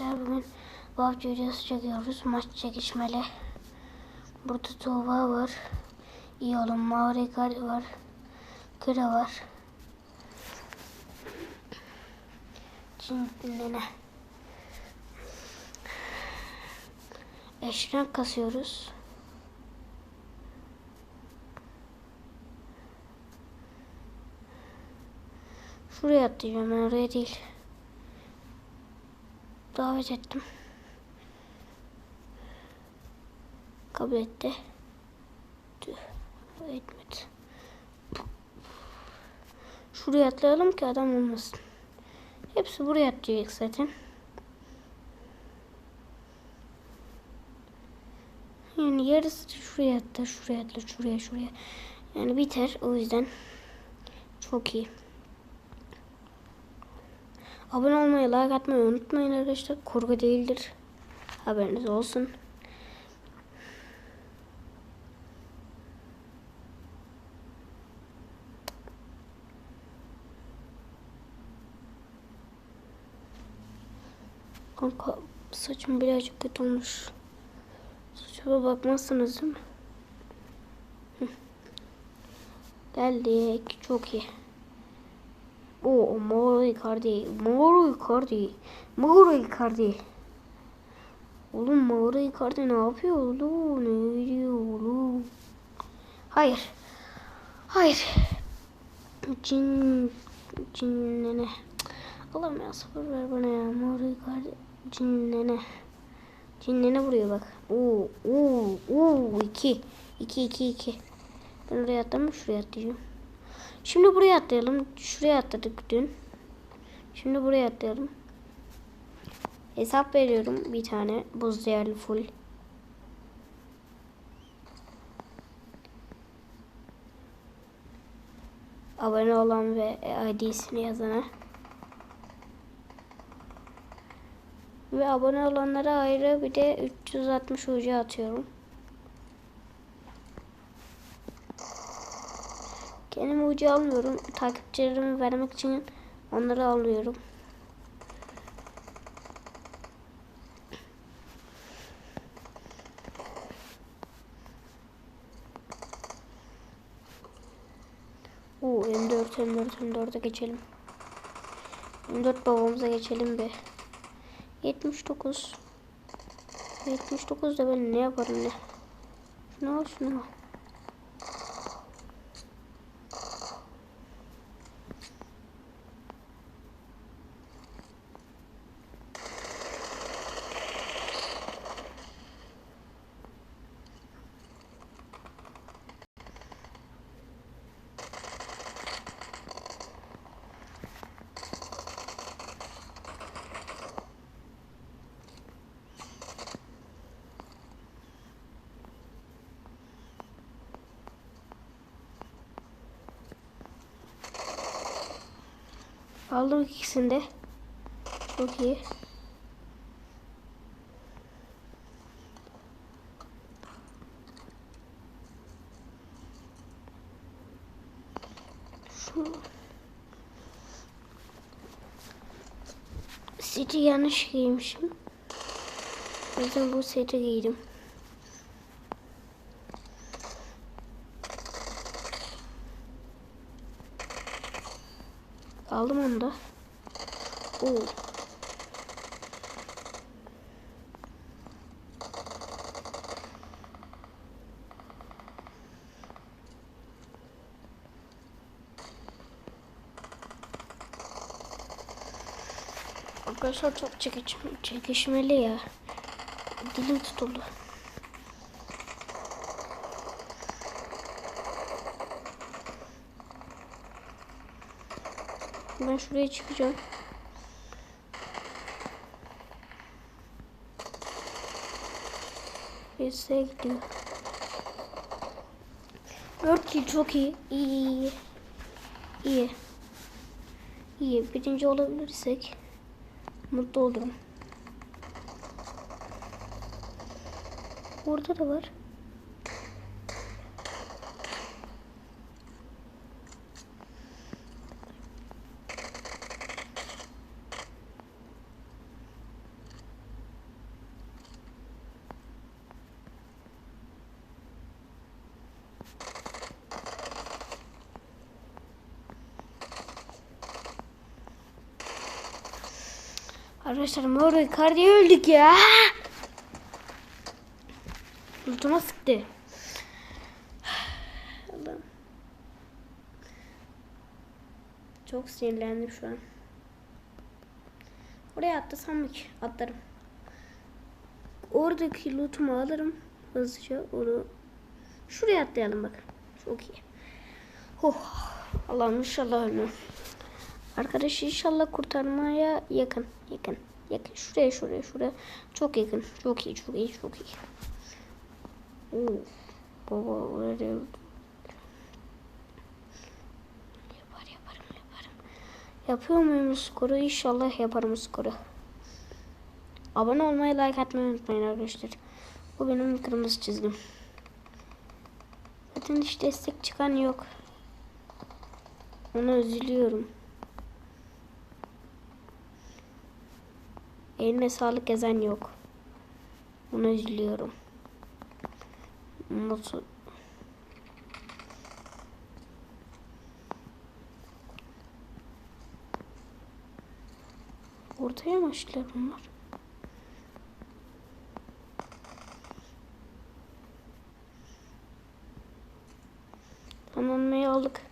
arkadaşlar bugün PUBG videosu çekiyoruz. Maç çekişmeli. Burada Tuğba var. İyi oğlum Mauri var. Kıra var. Şimdi ne? Eşren kasıyoruz. Şuraya atlayacağım ben oraya değil. Davet ettim. Kabul etti. Tüh, etmedi. Şuraya atlayalım ki adam olmasın. Hepsi buraya atlayacak zaten. Yani yarısı şuraya atla, şuraya atla, şuraya, şuraya. Yani biter. O yüzden çok iyi. Abone olmayı, like atmayı unutmayın arkadaşlar. Kurgu değildir. Haberiniz olsun. Kanka saçım birazcık kötü olmuş. Saçıma bakmazsınız değil mi? Geldik. Çok iyi. O Mauro Icardi. Mauro Icardi. Mauro Icardi. Oğlum Mauro Icardi ne yapıyor oğlum? Ne diyor oğlum? Hayır. Hayır. Cin... Cinlene. Allah'ım ya sabır ver bana ya. Mauro Icardi. Cinlene. Cinlene vuruyor bak. Oo, oo, oo. iki. İki, iki, iki. Ben oraya atlamam şuraya atlayacağım. Şimdi buraya atlayalım. Şuraya atladık dün. Şimdi buraya atlayalım. Hesap veriyorum bir tane. Buz değerli full. Abone olan ve ID'sini yazana. Ve abone olanlara ayrı bir de 360 ucu atıyorum. Kendim ucu almıyorum. Takipçilerimi vermek için onları alıyorum. Oo M4 M4 M4'e geçelim. M4 babamıza geçelim be. 79 79 da ben ne yaparım ne? Şunu al şunu. Aldım ikisini de. Çok iyi. Şu seti yanlış giymişim. O yüzden bu seti giydim. Aldım onu da. Oo. Arkadaşlar çok çekiş çekişmeli ya. Dilim tutuldu. Ben şuraya çıkacağım. Birisi gidiyor. 4 kill çok iyi. İyi iyi. İyi. İyi. Birinci olabilirsek mutlu olurum. Orada da var. Arkadaşlar Mauro Icardi'ye öldük ya. Ultuma sıktı. Çok sinirlendim şu an. Oraya atlasam mı ki? Atlarım. Oradaki lootumu alırım. Hızlıca onu. Şuraya atlayalım bak. Çok iyi. Oh. Allah'ım inşallah ölmem. Arkadaş inşallah kurtarmaya yakın. Yakın. Yakın. Şuraya şuraya şuraya. Çok yakın. Çok iyi çok iyi çok iyi. Oo. Baba oraya Yapar yaparım yaparım. Yapıyor muyum skoru? İnşallah yaparım skoru. Abone olmayı, like atmayı unutmayın arkadaşlar. Bu benim kırmızı çizgim. Zaten hiç destek çıkan yok. Ona üzülüyorum. Eline sağlık yazan yok. Ona üzülüyorum. Nasıl? Ortaya mı açtılar bunlar? Tamamlayı aldık.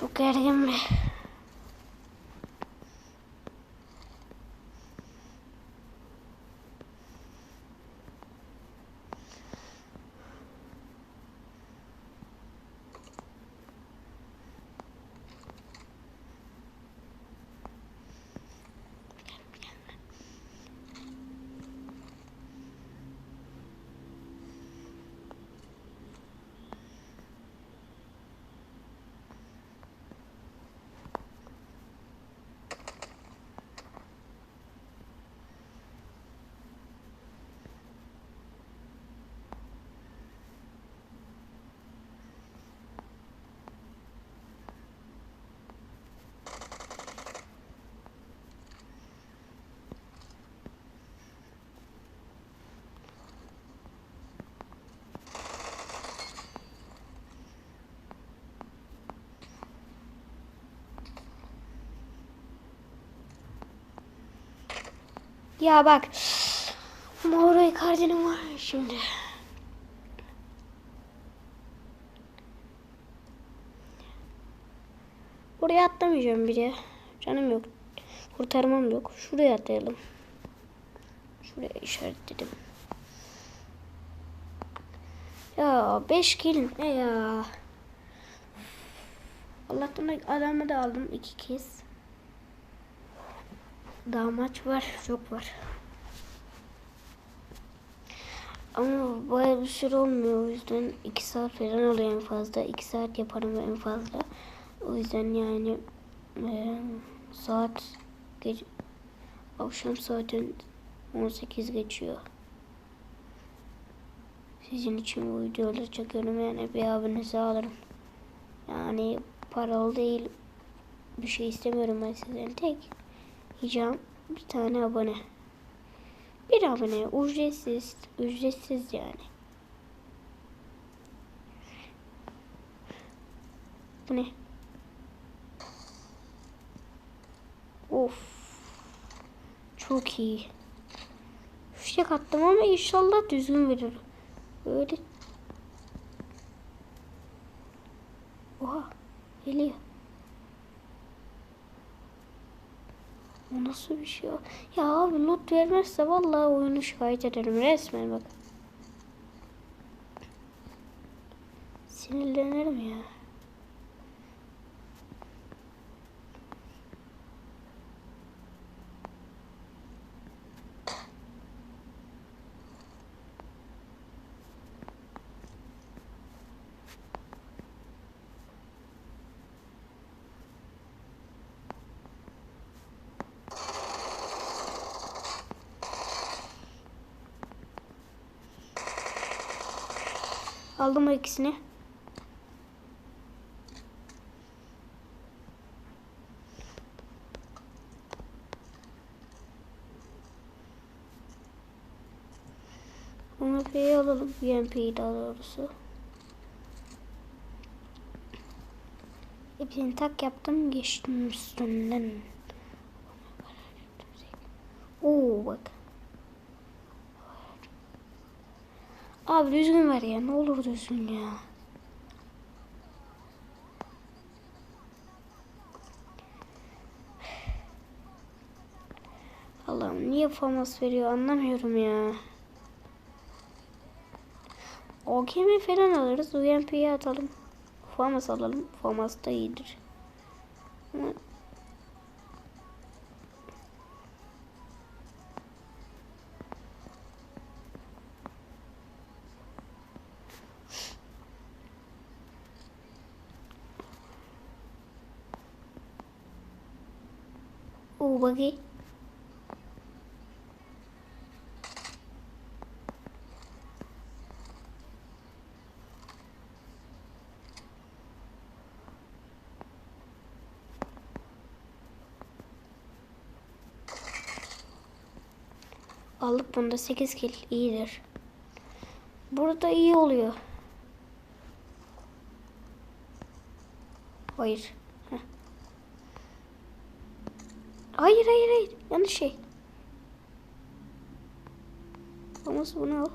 Çok gergin bir. Ya bak. Mauro Icardi'nin var şimdi. Oraya atlamayacağım bile. Canım yok. Kurtarmam yok. Şuraya atlayalım. Şuraya işaretledim. Ya 5 kill ne ya? Allah'tan adamı da aldım iki kez. Daha maç var, çok var. Ama baya bir süre olmuyor o yüzden 2 saat falan oluyor en fazla. 2 saat yaparım en fazla. O yüzden yani e, saat geç, akşam zaten 18 geçiyor. Sizin için bu videoları çekiyorum yani bir abonesi alırım. Yani paralı değil bir şey istemiyorum ben sizden tek. Ricam bir tane abone. Bir abone ücretsiz. Ücretsiz yani. Bu ne? Of. Çok iyi. Fişek attım ama inşallah düzgün verir. Öyle. Oha. Geliyor. O nasıl bir şey? Ya abi loot vermezse vallahi oyunu şikayet ederim resmen bak. Sinirlenirim ya. Aldım o ikisini. UMP'yi alalım. UMP'yi daha doğrusu. İpini tak yaptım. Geçtim üstünden. Abi düzgün ver ya ne olur düzgün ya. Allah'ım niye famas veriyor anlamıyorum ya. OKM falan alırız. UMP'yi atalım. Famas alalım. Famas da iyidir. Buggy. Aldık bunda 8 kill iyidir. Burada iyi oluyor. Hayır. Heh. Hayır. Yanlış şey. Nasıl bunu al?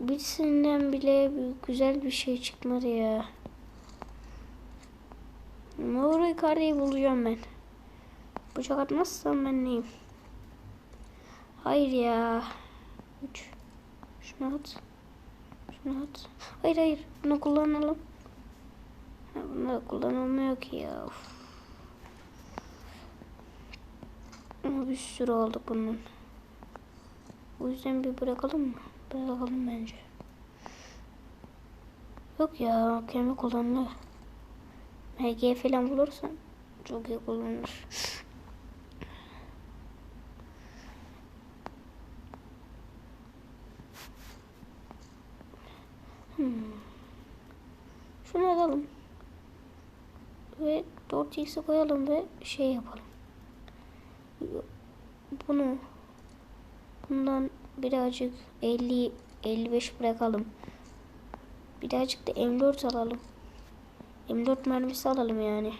Birisinden bile güzel bir şey çıkmadı ya. Mauro Icardi'yi bulacağım ben. Bıçak atmazsam ben neyim? Hayır ya. Üç. Şunu at. Şunu at. Hayır hayır. Bunu kullanalım. Da kullanılmıyor ki ya. Of. Ama bir sürü oldu bunun. O yüzden bir bırakalım mı? Bırakalım bence. Yok ya. Kendi kullanılıyor. MG falan bulursan çok iyi kullanılır. Hmm. Şunu alalım. Ve 4x'i koyalım ve şey yapalım. Bunu bundan birazcık 50 55 bırakalım. Birazcık da M4 alalım. M4 mermisi alalım yani.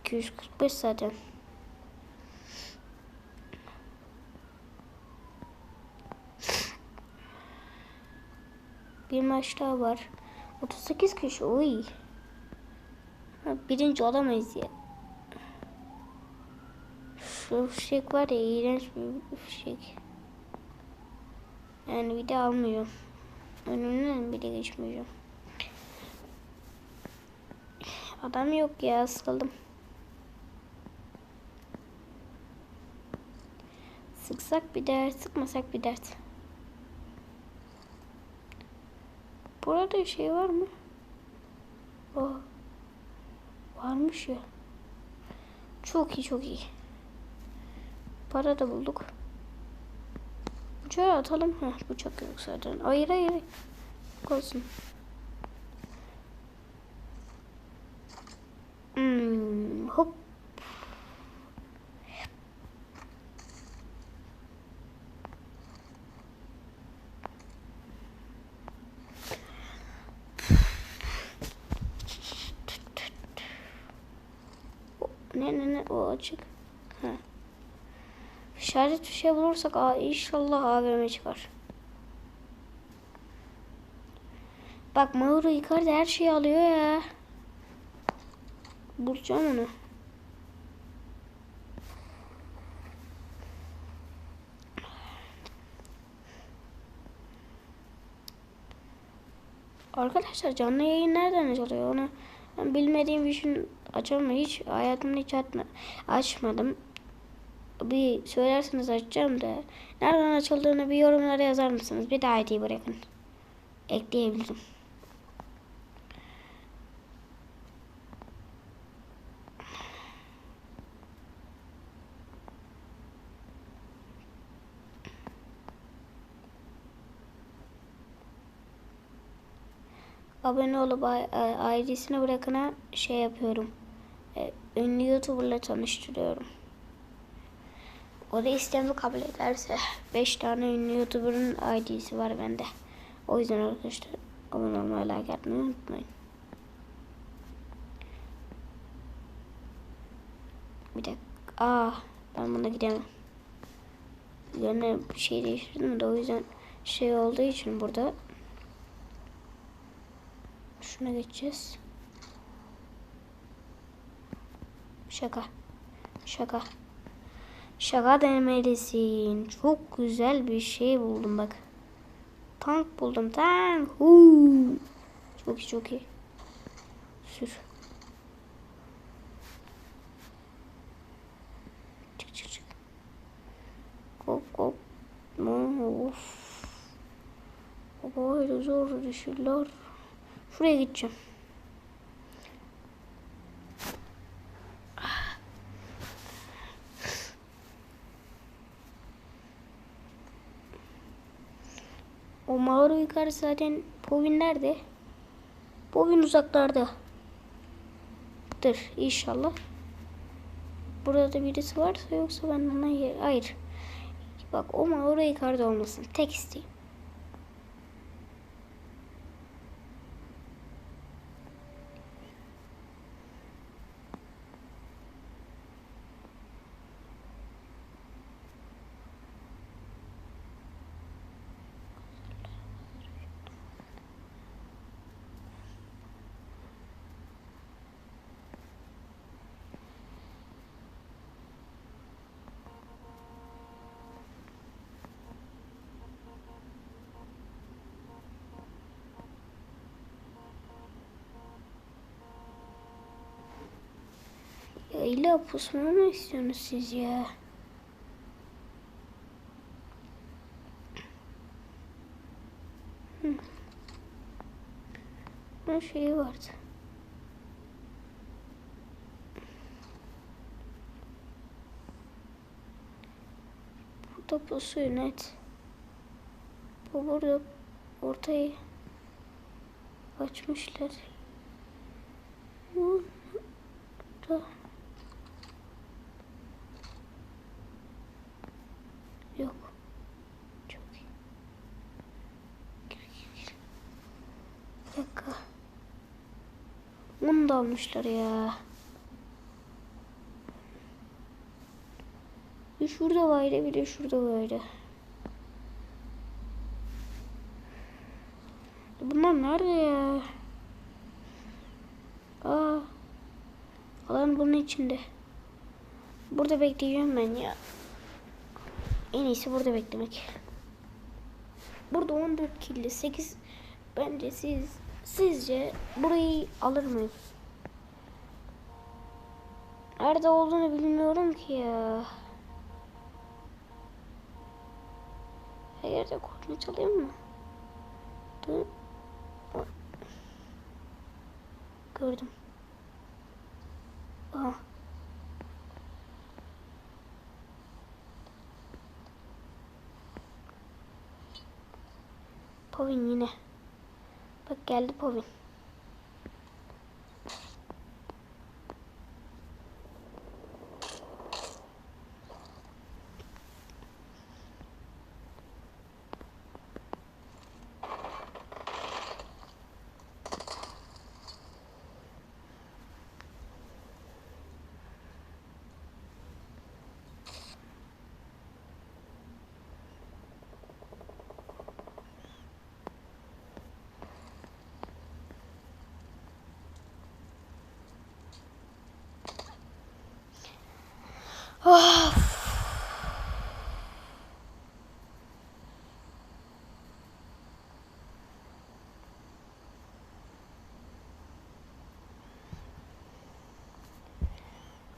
245 zaten. Bir maç daha var. 38 kişi. Oy. Ha, birinci olamayız ya. Şu fişek var ya iğrenç bir fişek. Yani bir de almıyor. Önünden bile geçmeyeceğim. Adam yok ya sıkıldım. Sıksak bir dert, sıkmasak bir dert. Burada şey var mı? Oh. Varmış ya. Çok iyi çok iyi. Para da bulduk. Bıçağı atalım. Heh, bıçak yok zaten. Hayır hayır. Olsun. Hmm, hop. Ne ne ne o açık. Ha. Bir şey bulursak aa, inşallah AVM çıkar. Bak Mauro Icardi her şeyi alıyor ya. Bulacağım onu. Arkadaşlar canlı yayın nereden açılıyor onu ben bilmediğim için açamam hiç hayatımda hiç atma, açmadım. Bir söylerseniz açacağım da nereden açıldığını bir yorumlara yazar mısınız? Bir daha ID bırakın. Ekleyebilirim. abone olup ailesine bırakana şey yapıyorum. E, ünlü YouTuber'la tanıştırıyorum. O da istemi kabul ederse 5 tane ünlü YouTuber'ın ID'si var bende. O yüzden arkadaşlar abone olmayı, like atmayı unutmayın. Bir dakika. Aa, ben buna gidemem. Üzerine bir şey değiştirdim de o yüzden şey olduğu için burada şuna geçeceğiz. Şaka. Şaka. Şaka demelisin. Çok güzel bir şey buldum bak. Tank buldum. Tank. Huu. Çok iyi çok iyi. Sür. Çık çık çık. Hop hop. Of. Böyle zor düşürler. Şuraya gideceğim. O mağara yukarı zaten Povin nerede? Povin uzaklarda. Dur inşallah. Burada da birisi varsa yoksa ben ona. Hayır. Bak o mağara yukarıda olmasın. Tek isteğim. Ya illa pusmamı mı istiyorsunuz siz ya? Hı. Ne şey vardı. Burada pusuyor net. Bu burada ortayı açmışlar. Burada. Yok. Çok iyi. Gir, gir, gir. Bir dakika. Onu da almışlar ya. Bir şurada vardı bir de şurada vardı. Bunlar nerede ya? Aa. Alan bunun içinde. Burada bekleyeceğim ben ya. En iyisi burada beklemek. Burada 14 killi 8 bence siz sizce burayı alır mıyım? Nerede olduğunu bilmiyorum ki ya. Her yerde koordinat alayım mı? Dur. Gördüm. Aha. Povin yine. Bak geldi Povin. Of.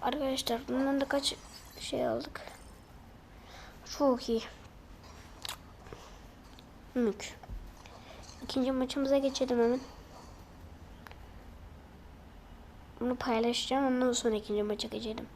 Arkadaşlar bundan da kaç şey aldık. Çok iyi. Mük. İkinci maçımıza geçelim hemen. Bunu paylaşacağım. Ondan sonra ikinci maça geçelim.